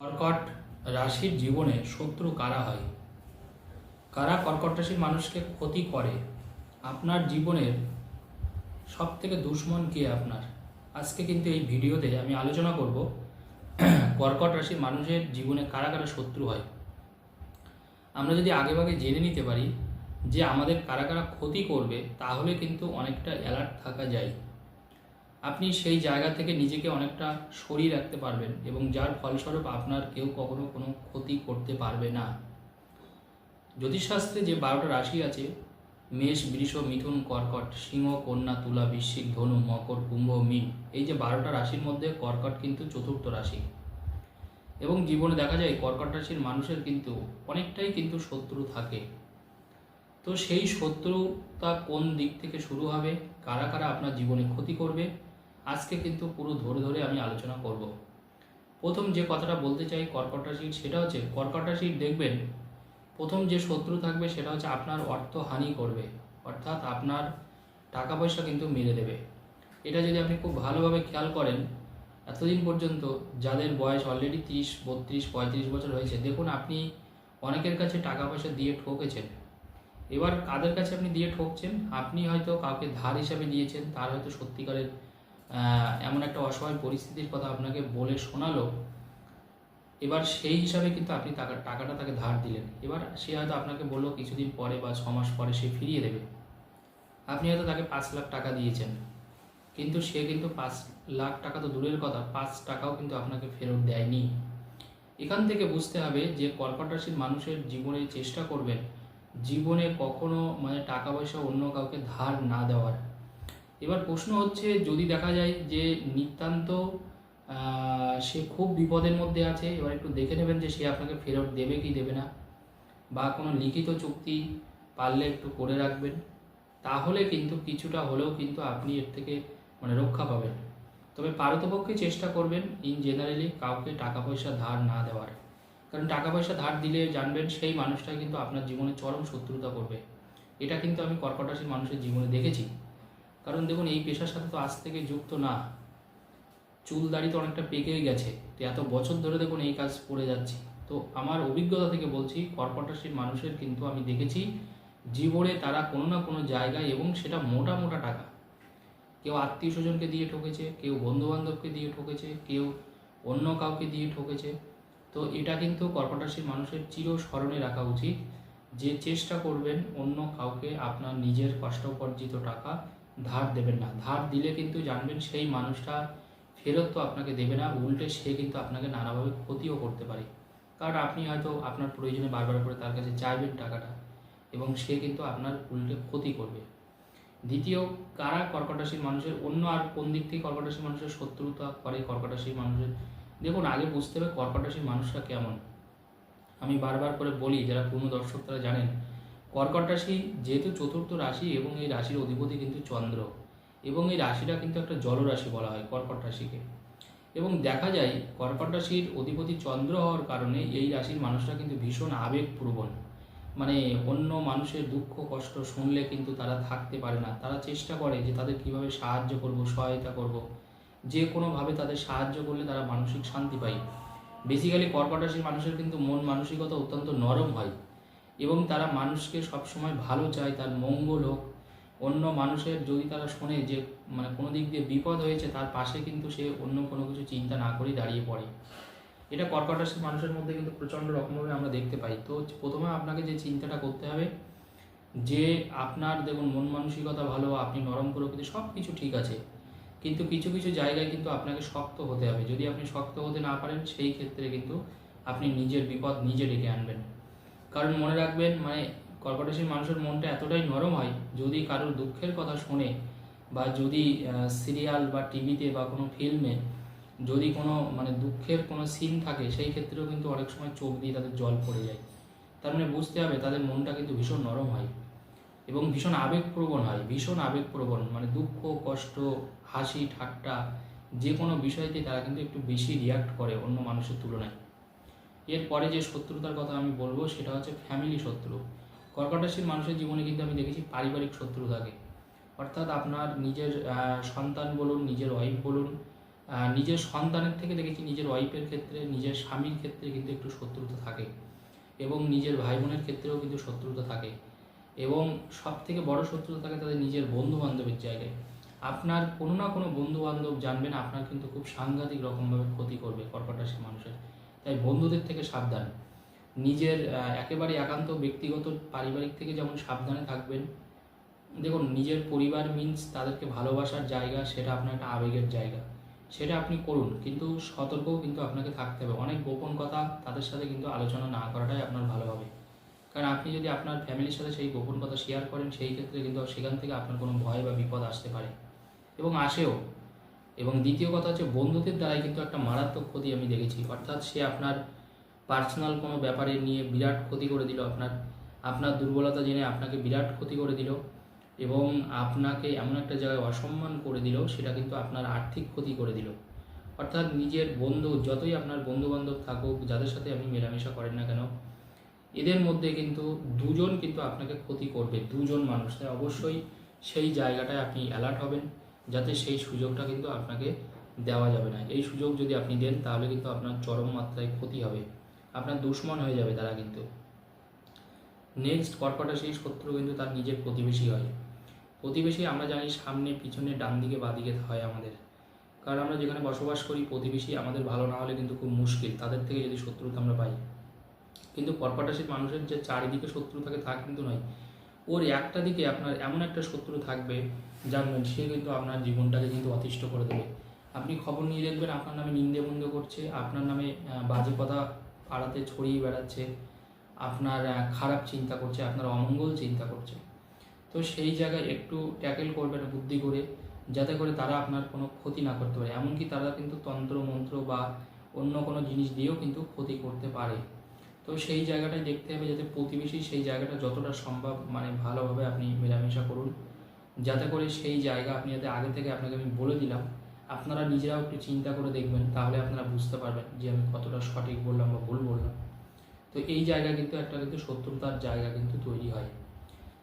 কর্কট রাশির জীবনে শত্রু কারা হয়? কারা কর্কট রাশির মানুষকে ক্ষতি করে? আপনার জীবনের সব থেকে দুশ্মন কে আপনার? আজকে কিন্তু এই ভিডিওতে আমি আলোচনা করব, কর্কট রাশির মানুষের জীবনে কারা কারা শত্রু হয়? আমরা যদি আগেভাগে জেনে নিতে পারি যে আমাদের কারা কারা ক্ষতি করবে, তাহলে কিন্তু অনেকটা অ্যালার্ট থাকা যায়। আপনি সেই জায়গা থেকে নিজেকে অনেকটা সরিয়ে রাখতে পারবেন এবং যার ফলস্বরূপ আপনার কেউ কখনো কোনো ক্ষতি করতে পারবে না। জ্যোতিষশাস্ত্রে যে বারোটা রাশি আছে, মেষ, বৃষ, মিথুন, কর্কট, সিংহ, কন্যা, তুলা, বৃশ্চিক, ধনু, মকর, কুম্ভ, মীন, এই যে বারোটা রাশির মধ্যে কর্কট কিন্তু চতুর্থ রাশি। এবং জীবনে দেখা যায় কর্কট রাশির মানুষের কিন্তু অনেকটাই কিন্তু শত্রু থাকে। তো সেই শত্রুতা কোন দিক থেকে শুরু হবে, কারা কারা আপনার জীবনে ক্ষতি করবে আজকে কিন্তু পুরো ধরে ধরে আমি আলোচনা করব। প্রথম যে কথাটা বলতে চাই কর্কট রাশির সেটা হচ্ছে কর্কট রাশির দেখবেন, প্রথম যে শত্রু থাকবে সেটা হচ্ছে আপনার অর্থ হানি করবে, অর্থাৎ আপনার টাকা পয়সা কিন্তু মেরে দেবে। এটা যদি আপনি খুব ভালোভাবে খেয়াল করেন, এতদিন পর্যন্ত যাদের বয়স অলরেডি তিরিশ, বত্রিশ, পঁয়ত্রিশ বছর হয়েছে, দেখুন আপনি অনেকের কাছে টাকা পয়সা দিয়ে ঠকেছেন। এবার কাদের কাছে আপনি দিয়ে ঠকছেন? আপনি হয়তো কাউকে ধার হিসাবে দিয়েছেন, তার হয়তো সত্যিকারের এমন একটা অসহায় পরিস্থিতির কথা আপনাকে বলে শোনালো, এবার সেই হিসাবে কিন্তু আপনি টাকা, টাকাটা তাকে ধার দিলেন। এবার সে হয়তো আপনাকে বলল কিছুদিন পরে বা ছ মাস পরে সে ফিরিয়ে দেবে। আপনি হয়তো তাকে পাঁচ লাখ টাকা দিয়েছেন, কিন্তু সে কিন্তু পাঁচ লাখ টাকা তো দূরের কথা, পাঁচ টাকাও কিন্তু আপনাকে ফেরত দেয়নি। এখান থেকে বুঝতে হবে যে কর্কট রাশির মানুষের জীবনে চেষ্টা করবেন, জীবনে কখনো মানে টাকা পয়সা অন্য কাউকে ধার না দেওয়ার। এবার প্রশ্ন হচ্ছে, যদি দেখা যায় যে নিতান্ত সে খুব বিপদের মধ্যে আছে, এবার একটু দেখে নেবেন যে সে আপনাকে ফেরত দেবে কি দেবে না, বা কোনো লিখিত চুক্তি পারলে একটু করে রাখবেন। তাহলে কিন্তু কিছুটা হলেও কিন্তু আপনি এর থেকে মানে রক্ষা পাবেন। তবে পারতপক্ষে চেষ্টা করবেন ইন জেনারেলি কাউকে টাকা পয়সা ধার না দেওয়ার। কারণ টাকা পয়সা ধার দিলে জানবেন সেই মানুষটাই কিন্তু আপনার জীবনে চরম শত্রুতা করবে। এটা কিন্তু আমি কর্কট রাশির মানুষের জীবনে দেখেছি। কারণ দেখুন, এই পেশার সাথে তো আজ থেকে যুক্ত না। চুল দাড়ি তো অনেকটা পেকেই গেছে। তো এত বছর ধরে দেখুন, এই কাজ করে যাচ্ছি। তো আমার অভিজ্ঞতা থেকে বলছি কর্কট রাশির মানুষের কিন্তু আমি দেখেছি, জীবনে তারা কোনো না কোনো জায়গায় এবং সেটা মোটা মোটা টাকা। কেউ আত্মীয় স্বজনকে দিয়ে ঠকেছে, কেউ বন্ধু বান্ধবকে দিয়ে ঠকেছে, কেউ অন্য কাউকে দিয়ে ঠকেছে। তো এটা কিন্তু কর্কট রাশির মানুষের চির স্মরণে রাখা উচিত। যে চেষ্টা করবেন অন্য কাউকে আপনার নিজের কষ্টোপার্জিত টাকা ধার দেবেন না। ধার দিলে কিন্তু জানবেন সেই মানুষটা ফেরত তো আপনাকে দেবে না, উল্টে সে কিন্তু আপনাকে নানাভাবে ক্ষতিও করতে পারে। কারণ আপনি হয়তো আপনার প্রয়োজনে বারবার করে তার কাছে চাইবেন টাকাটা এবং সে কিন্তু আপনার উল্টে ক্ষতি করবে। দ্বিতীয়, কারা কর্কট রাশির মানুষের, অন্য আর কোন দিক থেকে কর্কট রাশির মানুষের শত্রুতা করে কর্কট রাশির মানুষের? দেখুন, আগে বুঝতে হবে কর্কট রাশির মানুষরা কেমন। আমি বারবার করে বলি, যারা পূর্ণ দর্শক তারা জানেন কর্কট রাশি যেহেতু চতুর্থ রাশি এবং এই রাশির অধিপতি কিন্তু চন্দ্র এবং এই রাশিটা কিন্তু একটা জলরাশি বলা হয় কর্কট রাশিকে। এবং দেখা যায় কর্কট রাশির অধিপতি চন্দ্র হওয়ার কারণে এই রাশির মানুষরা কিন্তু ভীষণ আবেগপ্রবণ। মানে অন্য মানুষের দুঃখ, কষ্ট শুনলে কিন্তু তারা থাকতে পারে না। তারা চেষ্টা করে যে তাদের কীভাবে সাহায্য করব, সহায়তা করব। যে কোনোভাবে তাদের সাহায্য করলে তারা মানসিক শান্তি পায়। বেসিক্যালি কর্কট রাশির মানুষের কিন্তু মন মানসিকতা অত্যন্ত নরম হয়। এবং তারা মানুষকে সবসময় ভালো চায়, তার মঙ্গল হোক। অন্য মানুষের যদি তারা শোনে যে মানে কোনো দিক দিয়ে বিপদ হয়েছে, তার পাশে কিন্তু সে অন্য কোনো কিছু চিন্তা না করেই দাঁড়িয়ে পড়ে। এটা কর্কট রাশির মানুষের মধ্যে কিন্তু প্রচণ্ড রকমভাবে আমরা দেখতে পাই। তো প্রথমে আপনাকে যে চিন্তাটা করতে হবে, যে আপনার দেখুন, মন মানসিকতা ভালো, আপনি নরম প্রকৃতি সব কিছু ঠিক আছে। কিন্তু কিছু কিছু জায়গায় কিন্তু আপনাকে শক্ত হতে হবে। যদি আপনি শক্ত হতে না পারেন, সেই ক্ষেত্রে কিন্তু আপনি নিজের বিপদ নিজে ডেকে আনবেন। কারণ মনে রাখবেন মানে কর্কটরাশির মানুষের মনটা এতটাই নরম হয়, যদি কারোর দুঃখের কথা শোনে বা যদি সিরিয়াল বা টিভিতে বা কোনো ফিল্মে যদি কোনো মানে দুঃখের কোনো সিন থাকে, সেই ক্ষেত্রেও কিন্তু অনেক সময় চোখ দিয়ে তাদের জল পড়ে যায়। তার মানে বুঝতে হবে তাদের মনটা কিন্তু ভীষণ নরম হয় এবং ভীষণ আবেগপ্রবণ হয়, ভীষণ আবেগপ্রবণ মানে দুঃখ, কষ্ট, হাসি, ঠাট্টা যে কোনো বিষয়তে তারা কিন্তু একটু বেশি রিয়াক্ট করে অন্য মানুষের তুলনায়। এরপরে যে শত্রুতার কথা আমি বলব, সেটা হচ্ছে ফ্যামিলি শত্রু। কর্কট রাশির মানুষের জীবনে কিন্তু আমি দেখেছি পারিবারিক শত্রু থাকে। অর্থাৎ আপনার নিজের সন্তান বলুন, নিজের ওয়াইফ বলুন নিজের সন্তানের থেকে দেখেছি নিজের ওয়াইফের ক্ষেত্রে, নিজের স্বামীর ক্ষেত্রে কিন্তু একটু শত্রুতা থাকে। এবং নিজের ভাই বোনের ক্ষেত্রেও কিন্তু শত্রুতা থাকে। এবং সব থেকে বড় শত্রুতা থাকে তাদের নিজের বন্ধু বান্ধবের জায়গায়। আপনার কোনো না কোনো বন্ধু বান্ধব জানবেন, আপনার কিন্তু খুব সাংঘাতিক রকমভাবে ক্ষতি করবে কর্কট রাশির মানুষের। তাই বন্ধুদের থেকে সাবধান। নিজের একেবারে একান্ত, ব্যক্তিগত, পারিবারিক থেকে যেমন সাবধানে থাকবেন। দেখুন, নিজের পরিবার মিন্স তাদেরকে ভালোবাসার জায়গা, সেটা আপনার একটা আবেগের জায়গা। সেটা আপনি করুন, কিন্তু সতর্কও কিন্তু আপনাকে থাকতে হবে। অনেক গোপন কথা তাদের সাথে কিন্তু আলোচনা না করাটাই আপনার ভালো হবে। কারণ আপনি যদি আপনার ফ্যামিলির সাথে সেই গোপন কথা শেয়ার করেন, সেই ক্ষেত্রে কিন্তু সেখান থেকে আপনার কোনো ভয় বা বিপদ আসতে পারে। এবং আসেও এবং দ্বিতীয় কথা হচ্ছে বন্ধুদের দ্বারাই কিন্তু একটা মারাত্মক ক্ষতি আমি দেখেছি। অর্থাৎ সে আপনার পার্সোনাল কোনো ব্যাপারে নিয়ে বিরাট ক্ষতি করে দিল, আপনার আপনার দুর্বলতা জেনে আপনাকে বিরাট ক্ষতি করে দিল এবং আপনাকে এমন একটা জায়গায় অসম্মান করে দিল, সেটা কিন্তু আপনার আর্থিক ক্ষতি করে দিল। অর্থাৎ নিজের বন্ধু, যতই আপনার বন্ধু বান্ধব থাকুক, যাদের সাথে আপনি মেলামেশা করেন না কেন, এদের মধ্যে কিন্তু দুজন কিন্তু আপনাকে ক্ষতি করবে, দুজন মানুষ। তাই অবশ্যই সেই জায়গাটায় আপনি অ্যালার্ট হবেন। যাতে সেই সুযোগটা কিন্তু আপনাকে দেওয়া যাবে না। এই সুযোগ যদি আপনি দেন, তাহলে কিন্তু আপনার চরম মাত্রায় ক্ষতি হবে। আপনার দুশ্মন হয়ে যাবে তারা কিন্তু। নেক্সট কর্কটা সেই শত্রু কিন্তু তার নিজের প্রতিবেশী হয়। প্রতিবেশী আমরা জানি সামনে, পিছনে ডান দিকে বাদিকে হয় আমাদের। কারণ আমরা যেখানে বসবাস করি, প্রতিবেশী আমাদের ভালো না হলে কিন্তু খুব মুশকিল। তাদের থেকে যদি শত্রুতা আমরা পাই। কিন্তু কর্কটাশীর মানুষের যে চারিদিকে শত্রু থাকে, তা কিন্তু নয়। ওর একটা দিকে আপনার এমন একটা শত্রু থাকবে জানবেন সে কিন্তু আপনার জীবনটাকে কিন্তু অতিষ্ঠ করে দেবে। আপনি খবর নিয়ে দেখবেন আপনার নামে নিন্দে বন্ধ করছে, আপনার নামে বাজে কথা পাড়াতে ছড়িয়ে বেড়াচ্ছে, আপনার খারাপ চিন্তা করছে, আপনার অমঙ্গল চিন্তা করছে। তো সেই জায়গায় একটু ট্যাকেল করবেন বুদ্ধি করে, যাতে করে তারা আপনার কোনো ক্ষতি না করতে পারে। এমনকি তারা কিন্তু তন্ত্র, মন্ত্র বা অন্য কোনো জিনিস দিয়েও কিন্তু ক্ষতি করতে পারে। তো সেই জায়গাটাই দেখতে হবে যাতে প্রতিবেশী সেই জায়গাটা যতটা সম্ভব মানে ভালোভাবে আপনি মেলামেশা করুন। যাতে করে সেই জায়গা আপনি যাতে আগে থেকে আপনাকে আমি বলে দিলাম, আপনারা নিজেরাও একটু চিন্তা করে দেখবেন, তাহলে আপনারা বুঝতে পারবেন যে আমি কতটা সঠিক বললাম বা ভুল বললাম। তো এই জায়গা কিন্তু একটা কিন্তু শত্রুতার জায়গা কিন্তু তৈরি হয়।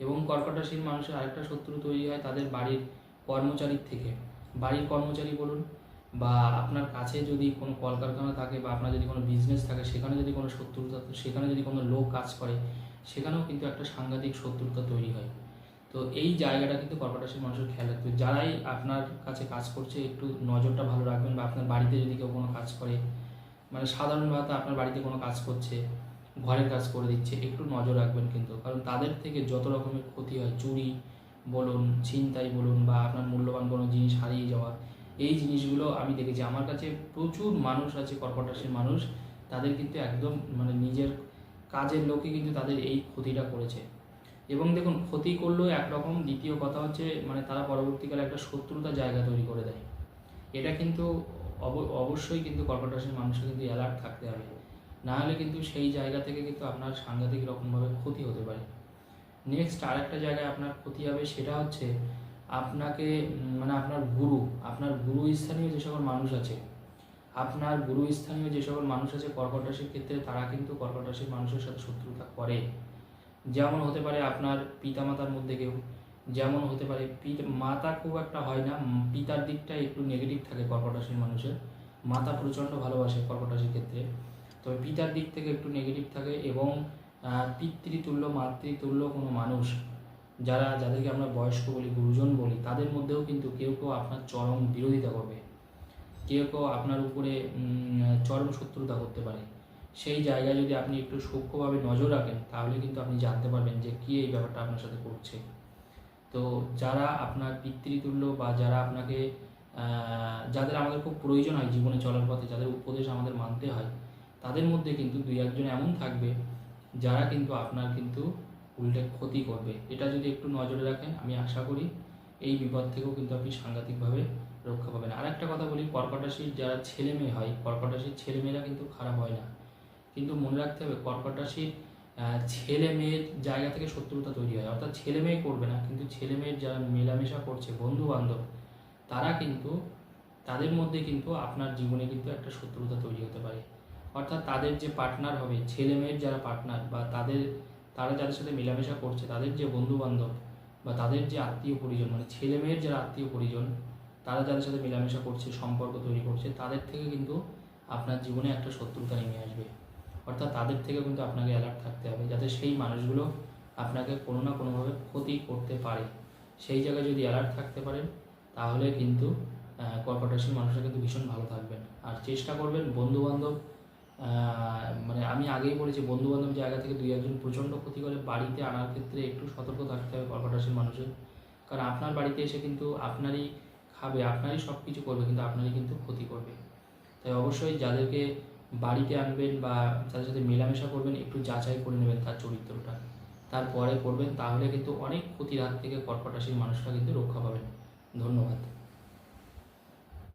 এবং কর্কট রাশির মানুষের আরেকটা শত্রু তৈরি হয় তাদের বাড়ির কর্মচারীর থেকে। বাড়ির কর্মচারী বলুন বা আপনার কাছে যদি কোনো কলকারখানা থাকে বা আপনার যদি কোনো বিজনেস থাকে, সেখানে যদি কোনো শত্রুতা, সেখানে যদি কোনো লোক কাজ করে, সেখানেও কিন্তু একটা সাংঘাতিক শত্রুতা তৈরি হয় তো এই জায়গাটা কিন্তু কর্কট রাশির মানুষের খেয়াল রাখতে হবে। যারাই আপনার কাছে কাজ করছে, একটু নজরটা ভালো রাখবেন বা আপনার বাড়িতে যদি কেউ কোনো কাজ করে মানে সাধারণভাবে আপনার বাড়িতে কোনো কাজ করছে, ঘরের কাজ করে দিচ্ছে, একটু নজর রাখবেন কিন্তু কারণ তাদের থেকে যত রকমের ক্ষতি হয়, চুরি বলুন, ছিনতাই বলুন বা আপনার মূল্যবান কোনো জিনিস হারিয়ে যাওয়া এই জিনিসগুলো আমি দেখেছি। আমার কাছে প্রচুর মানুষ আছে কর্কট রাশির মানুষ। তাদের কিন্তু একদম মানে নিজের কাজের লোকে কিন্তু তাদের এই ক্ষতিটা করেছে। এবং দেখুন, ক্ষতি করলেও একরকম, দ্বিতীয় কথা হচ্ছে মানে তারা পরবর্তীকালে একটা শত্রুতা জায়গা তৈরি করে দেয়। এটা কিন্তু অব- অবশ্যই কিন্তু কর্কট রাশির মানুষের কিন্তু অ্যালার্ট থাকতে হবে। না হলে কিন্তু সেই জায়গা থেকে কিন্তু আপনার সাংঘাতিক রকমভাবে ক্ষতি হতে পারে। নেক্সট আরেকটা জায়গায় আপনার ক্ষতি হবে সেটা হচ্ছে আপনাকে মানে আপনার গুরু আপনার গুরু স্থানীয় যে সকল মানুষ আছে, আপনার গুরু স্থানীয় যে সকল মানুষ আছে কর্কট রাশির ক্ষেত্রে, তারা কিন্তু কর্কট রাশির মানুষের সাথে শত্রুতা করে। যেমন হতে পারে আপনার পিতামাতার মধ্যে কেউ, যেমন হতে পারে মাতা খুব একটা হয় না, পিতার দিকটা একটু নেগেটিভ থাকে কর্কট রাশির মানুষের। মাতা প্রচণ্ড ভালোবাসে কর্কট রাশির ক্ষেত্রে। তবে পিতার দিক থেকে একটু নেগেটিভ থাকে এবং পিতৃতুল্য, মাতৃতুল্য কোনো মানুষ যারা, যাদেরকে আমরা বয়স্ক বলি, গুরুজন বলি, তাদের মধ্যেও কিন্তু কেউ কেউ আপনার চরম বিরোধিতা করবে। কেউ কেউ আপনার উপরে চরম শত্রুতা করতে পারে। সেই জায়গায় যদি আপনি একটু সূক্ষ্মভাবে নজর রাখেন, তাহলে কিন্তু আপনি জানতে পারবেন যে কী এই ব্যাপারটা আপনার সাথে করছে। তো যারা আপনার পিতৃতুল্য বা যারা আপনাকে যাদের আমাদের খুব প্রয়োজন হয় জীবনে চলার পথে, যাদের উপদেশ আমাদের মানতে হয়, তাদের মধ্যে কিন্তু দুই একজন এমন থাকবে, যারা কিন্তু আপনার কিন্তু উল্টে ক্ষতি করবে। এটা যদি একটু নজরে রাখেন আমি আশা করি এই বিপদ থেকেও কিন্তু আপনি সাংঘাতিকভাবে রক্ষা পাবেন। আর একটা কথা বলি কর্কট রাশির যারা ছেলে মেয়ে হয় কর্কট রাশির ছেলে মেয়েরা কিন্তু খারাপ হয় না। কিন্তু মনে রাখতে হবে কর্কট রাশির আহ, ছেলে মেয়ের জায়গা থেকে শত্রুতা তৈরি হয়। অর্থাৎ ছেলে মেয়ে করবে না কিন্তু ছেলে মেয়ের যারা মেলামেশা করছে বন্ধু বান্ধব তারা কিন্তু তাদের মধ্যে কিন্তু আপনার জীবনে কিন্তু একটা শত্রুতা তৈরি হতে পারে। অর্থাৎ তাদের যে পার্টনার হবে ছেলে মেয়ের যারা পার্টনার বা তাদের তারা যাদের সাথে মেলামেশা করছে, তাদের যে বন্ধু বান্ধব বা তাদের যে আত্মীয় পরিজন মানে ছেলে মেয়ের যারা আত্মীয় পরিজন, তারা যাদের সাথে মেলামেশা করছে, সম্পর্ক তৈরি করছে, তাদের থেকে কিন্তু আপনার জীবনে একটা শত্রুতা নেমে আসবে। অর্থাৎ তাদের থেকে কিন্তু আপনাকে অ্যালার্ট থাকতে হবে, যাতে সেই মানুষগুলো আপনাকে কোনো না কোনোভাবে ক্ষতি করতে পারে। সেই জায়গায় যদি অ্যালার্ট থাকতে পারেন, তাহলে কিন্তু কর্পোরেশন মানুষরা কিন্তু ভীষণ ভালো থাকবেন। আর চেষ্টা করবেন বন্ধু বান্ধব মানে আমি আগেই বলেছি বন্ধু বান্ধব জায়গা থেকে দুই একজন প্রচণ্ড ক্ষতি করে বাড়িতে আনার ক্ষেত্রে একটু সতর্ক থাকতে হবে কর্কট মানুষের। কারণ আপনার বাড়িতে এসে কিন্তু আপনারই খাবে, আপনারই সব কিছু করবে, কিন্তু আপনারই কিন্তু ক্ষতি করবে। তাই অবশ্যই যাদেরকে বাড়িতে আনবেন বা তাদের সাথে মেলামেশা করবেন, একটু যাচাই করে নেবেন তার চরিত্রটা। তারপরে করবেন, তাহলে কিন্তু অনেক ক্ষতির হাত থেকে কর্কট মানুষরা কিন্তু রক্ষা পাবেন। ধন্যবাদ।